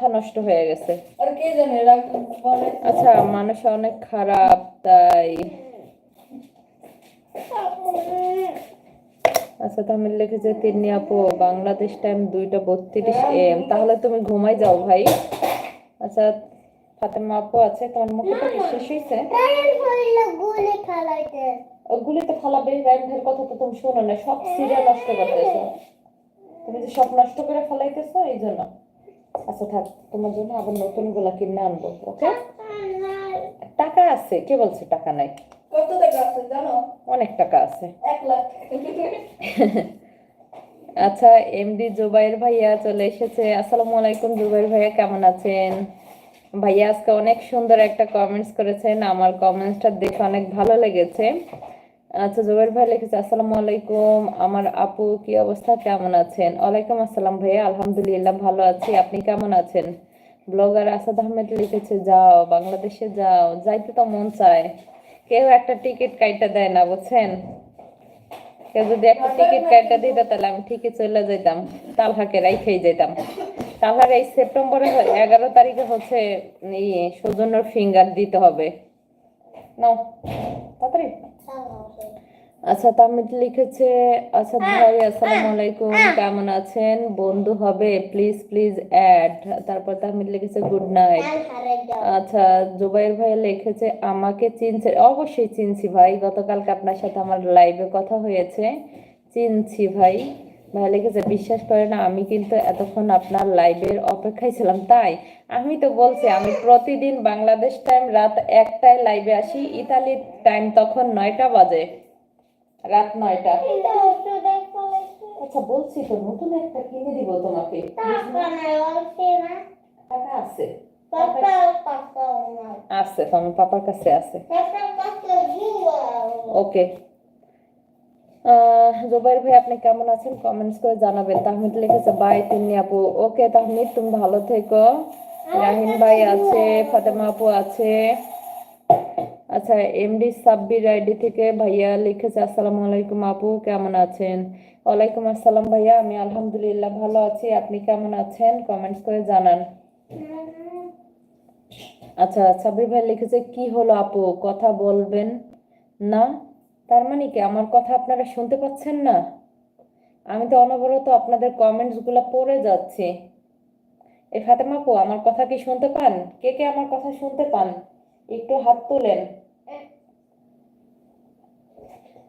মাথা নষ্ট হয়ে গেছে। আর কে জানে আচ্ছা মানুষ অনেক খারাপ তাই। আচ্ছা তামিল লিখেছে তিন্নি আপু বাংলাদেশ টাইম দুইটা বত্রিশ এম তাহলে তুমি ঘুমাই যাও ভাই। আচ্ছা ফাতেমা আপু আছে তোমার মুখে কি শেষ হয়েছে গুলি খেলাইতে ওগুলিতে ফালাবে রাইনভাইয়ের কথা তো তুমি শোনো না সব সিরিয়াল নষ্ট করতেছো তুমি যে সব নষ্ট করে ফেলাইতেছো এই জন্য আচ্ছা থাক তোমার জন্য আবার নতুনগুলা কিনে আনব ওকে? টাকা আছে কে বলছে টাকা নাই? কত টাকা আছে জানো? অনেক টাকা আছে। এক লাখ। আচ্ছা এমডি জুবাইর ভাইয়া চলে এসেছে। আসসালামু আলাইকুম জুবাইর ভাইয়া কেমন আছেন? ভাইয়া আজকে অনেক সুন্দর একটা কমেন্টস করেছেন। আমার কমেন্টসটা দেখে অনেক ভালো লেগেছে। আচ্ছা জুবাইর ভাই লিখেছে আসসালামু আলাইকুম। আমার আপু কি অবস্থা? কেমন আছেন? ওয়ালাইকুম আসসালাম ভাইয়া আলহামদুলিল্লাহ ভালো আছি। আপনি কেমন আছেন? ব্লগার আসাদ আহমেদ লিখেছে যাও বাংলাদেশে যাও। যাইতে তো মন চায়। কেউ একটা টিকিট কাইটা দেয় না বুঝছেন? কেউ যদি একটা টিকিট কাটা দিত তাহলে আমি ঠিকই চলে যেতাম তালহাকে রাইখেই যেতাম তালহার এই সেপ্টেম্বরে এগারো তারিখে হচ্ছে ইয়ে সৌজন্যর ফিঙ্গার দিতে হবে। নাও তাড়াতাড়ি। আচ্ছা তামিদ লিখেছে আচ্ছা ভাই আসসালামু আলাইকুম কেমন আছেন? বন্ধু হবে প্লিজ প্লিজ অ্যাড তারপর তামিদ লিখেছে গুড নাইট আচ্ছা জুবাইর ভাই লিখেছে আমাকে চিনছে অবশ্যই চিনছি ভাই গতকালকে আপনার সাথে আমার লাইভে কথা হয়েছে। চিনছি ভাই। ভাই লেগেছে বিশ্বাস করে না আমি কিন্তু এতক্ষণ আপনার লাইভের অপেক্ষায় ছিলাম। তাই আমি তো বলছি আমি প্রতিদিন বাংলাদেশ টাইম রাত একটায় লাইভে আসি ইতালির টাইম তখন নয়টা বাজে। রাত নয়টা। আচ্ছা বলছি তো নতুন একটা কিনে দিব তোমাকে। টাকা আছে। আছে তোমার পাপার কাছে আছে। ওকে জুবাইর ভাই, আপনি কেমন আছেন? কমেন্টস করে জানাবেন। তাহমিদ লিখেছে, বাই তিন্নি আপু। ওকে তাহমিদ, তুমি ভালো থেকো। রাহিন ভাই আছে, ফাতেমা আপু আছে। আচ্ছা এমডি সাব্বির আইডি থেকে ভাইয়া লিখেছে, আসসালামু আলাইকুম আপু, কেমন আছেন? ওয়ালাইকুম আসসালাম ভাইয়া, আমি আলহামদুলিল্লাহ ভালো আছি। আপনি কেমন আছেন? কমেন্টস করে জানান। আচ্ছা সাবির ভাই লিখেছে, কি হলো আপু? কথা বলবেন না। তার মানে কি, আমার কথা আপনারা শুনতে পাচ্ছেন না? আমি তো অনবরত আপনাদের কমেন্টসগুলো পড়ে যাচ্ছি। এই ফাতেমা আপু, আমার কথা কি শুনতে পান? কে কে আমার কথা শুনতে পান? একটু হাত তোলেন।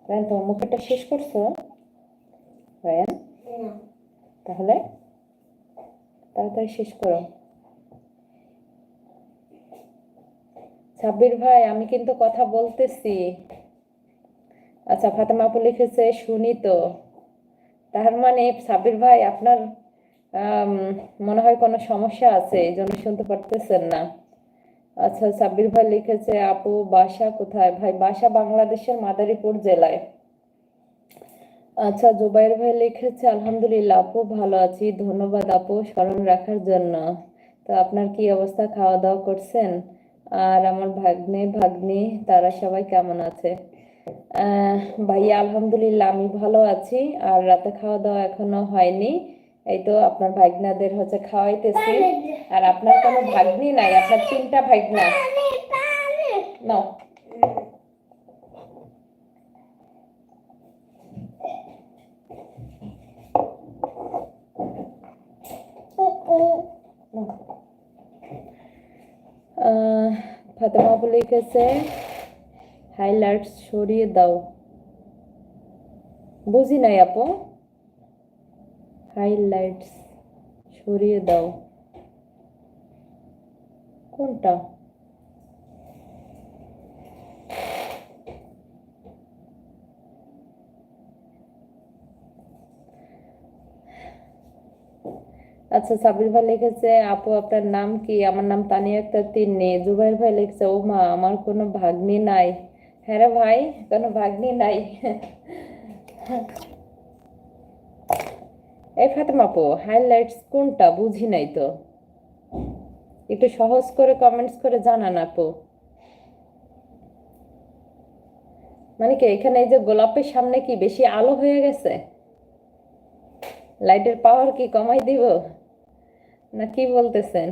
রায়ন তোমার মুখটা শেষ করছ? রায়ন তাহলে তাড়াতাড়ি শেষ করো। সাব্বির ভাই, আমি কিন্তু কথা বলতেছি। আচ্ছা ফাতেমা আপু লিখেছে শুনি তো। তার মানে সাবির ভাই, আপনার মনে হয় কোনো সমস্যা আছে, এই জন্য শুনতে পারতেছেন না। আচ্ছা সাব্বির ভাই লিখেছে, আপু, বাসা কোথায়? ভাই, বাসা বাংলাদেশের মাদারীপুর জেলায়। আচ্ছা জুবাইর ভাই লিখেছে, আলহামদুলিল্লাহ, আপু, ভালো আছি। ধন্যবাদ আপু স্মরণ রাখার জন্য। তো আপনার কি অবস্থা? খাওয়া দাওয়া করছেন? আর আমার ভাগ্নে, ভাগ্নি, তারা সবাই কেমন আছে? ভাইয়া, আলহামদুলিল্লাহ, আমি ভালো আছি। আর রাতে খাওয়া দাওয়া এখনও হয়নি। এই তো আপনার ভাগ্নাদের হচ্ছে খাওয়াইতেছি। আর আপনার কোনো ভাগ্নি নাই? আপনার তিনটা ভাগ্না? ফাতেমা আপু লিখেছে হাইলাইটস সরিয়ে দাও। বুঝি নাই আপু? হাইলাইটস সরিয়ে দাও। কোনটা? আচ্ছা সাবির ভাই লিখেছে, আপু, আপনার নাম কি? আমার নাম তানিয়া আক্তার তিন্নি। জুবাইর ভাই লিখেছে ও মা আমার কোনো ভাগ্নি নাই। হ্যাঁ ভাই, কোনো ভাগ্নি নাই। এই ফাতেমা আপু হাইলাইটস কোনটা বুঝি নাই তো? একটু সহজ করে কমেন্টস করে জানান আপু। মানে কি, এখানে এই যে গোলাপের সামনে কি বেশি আলো হয়ে গেছে? লাইটের পাওয়ার কি কমাই দিব? না কি বলতেছেন?